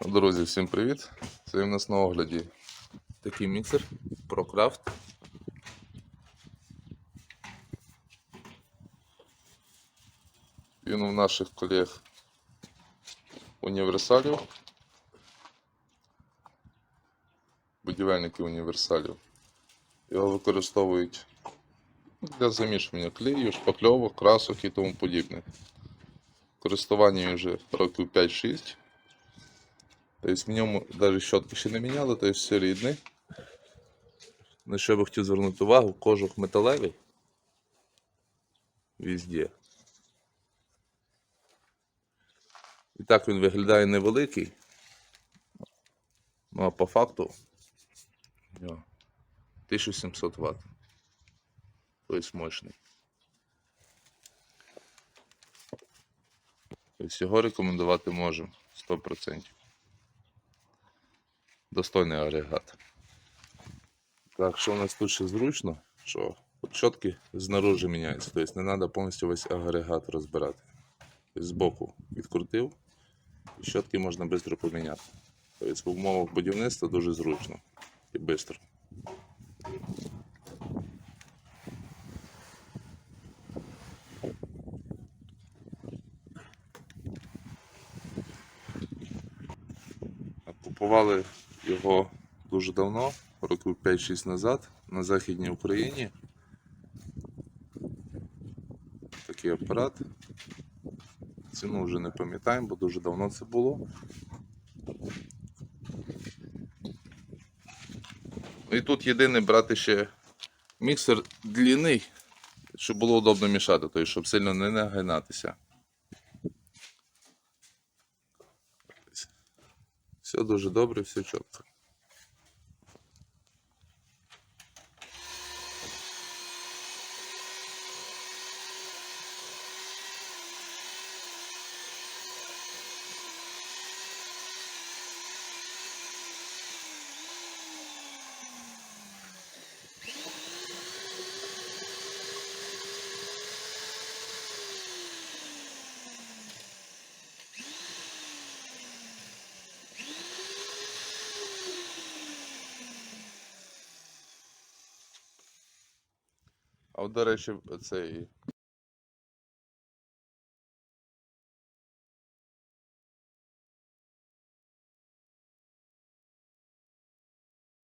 Друзі, всім привіт! Це в нас на огляді такий міксер ProCraft. Він у наших колег універсалів. Будівельники універсалів. Його використовують для замішування клею, шпакльовок, красок і тому подібне. Користування вже років 5-6. Тобто в ньому навіть щотки ще не міняли, тобто все рідне. На що я би хотів звернути увагу, кожух металевий. Везде. І так він виглядає невеликий. Ну а по факту 1700 Вт. Тобто мощний. Тобто його рекомендувати можемо 100%. Достойний агрегат. Так, що у нас тут ще зручно, що щотки знаружи міняються, тобто не треба повністю весь агрегат розбирати. Тобто збоку відкрутив, і щотки можна швидко поміняти. Тобто в умовах будівництва дуже зручно і швидко. Купували його дуже давно, років 5-6 назад, на Західній Україні. Такий апарат. Ціну вже не пам'ятаємо, бо дуже давно це було. І тут єдине брати ще міксер длинний, щоб було удобно мішати, тобто, щоб сильно не нагинатися. Все дуже добре, все чітко. От, до речі, цей